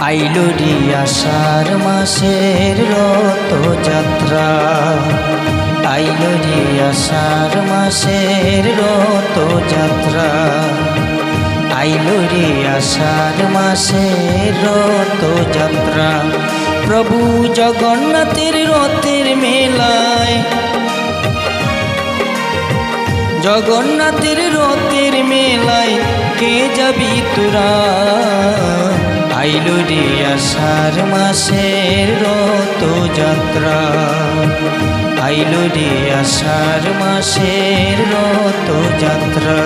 আইলরি আষাঢ় মাসের রত যাত্রা আইলরি আষাঢ় মাসের রত যাত্রা আইলরি আষাঢ় মাসের রত যাত্রা প্রভু জগন্নাথের রথের মেলায়। জগন্নাথের রথের মেলায় কে যাবি তোরা? আইল রে আষাঢ় মাসের রত যাত্রা আইল রে আষাঢ় মাসের রত যাত্রা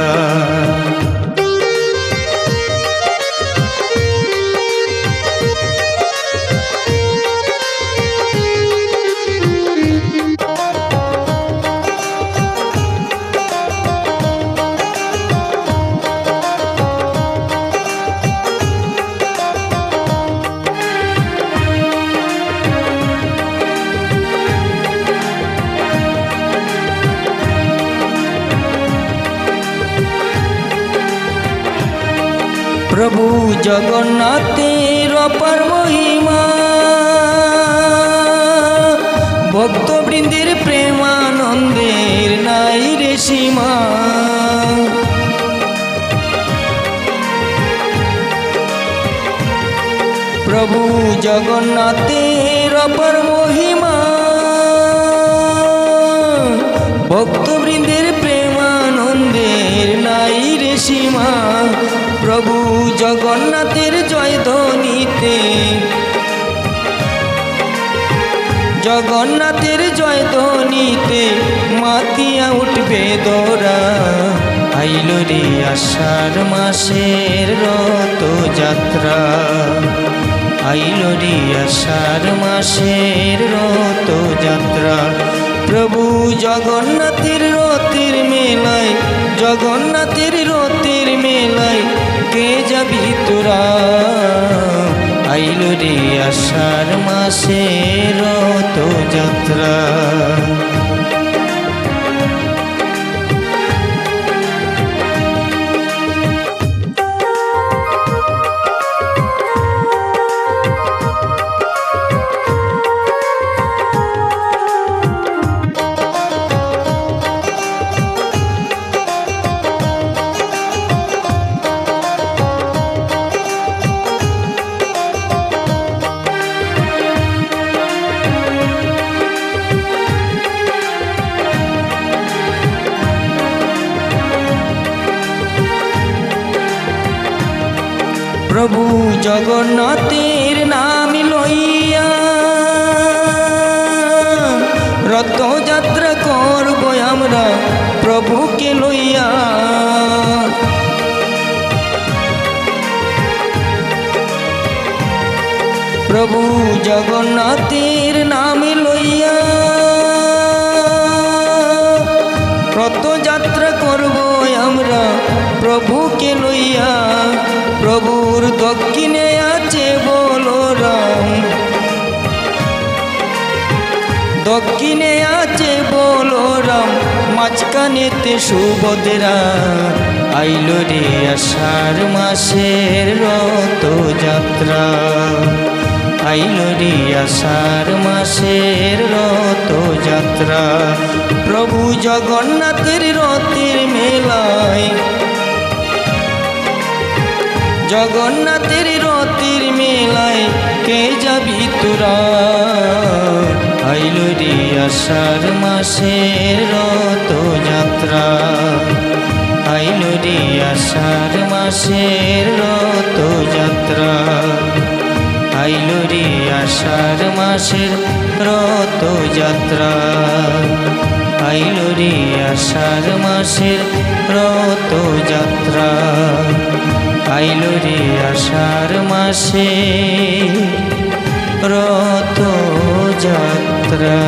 প্রভু জগন্নাথের অপার মহিমা। ভক্তবৃন্দের প্রেমানন্দের নাই রে সীমা। প্রভু জগন্নাথের অপার মহিমা। ভক্তবৃন্দের প্রভু জগন্নাথের জয় ধ্বনিতে। জগন্নাথের জয় ধ্বনিতে মাতিয়া উঠবে দোরা। আইল রে আষাঢ় মাসের রত যাত্রা আইল রে আষাঢ় মাসের রত যাত্রা প্রভু জগন্নাথের রথের মেলায়, জগন্নাথের রথের মেলায় কে যাবি তোরা? আইল রে আষাঢ় মাসের তো যাত্রা প্রভু জগন্নাথের নাম লইয়া রথযাত্রা করব আমরা প্রভুকে লইয়া। প্রভু জগন্নাথের নাম লইয়া রথযাত্রা করব আমরা প্রভুকে লইয়া। দক্ষিণে আছে বলো রাম দক্ষিণে আছে বলো রাম মাঝখানেতে সুভদ্রা। আইল রে আষাঢ় মাসের রত যাত্রা আইল রে আষাঢ় মাসের রত যাত্রা প্রভু জগন্নাথের রথের মেলায় জগন্নাথের রথের মেলায় কে যাবি তোরা? আইল রে আষাঢ় মাসের রত যাত্রা আইল রে আষাঢ় মাসের রত যাত্রা আইল রে আষাঢ় মাসের রত যাত্রা আইল রে আষাঢ় মাসের রত যাত্রা আইল রে আষাঢ় মাসে রত যাত্রা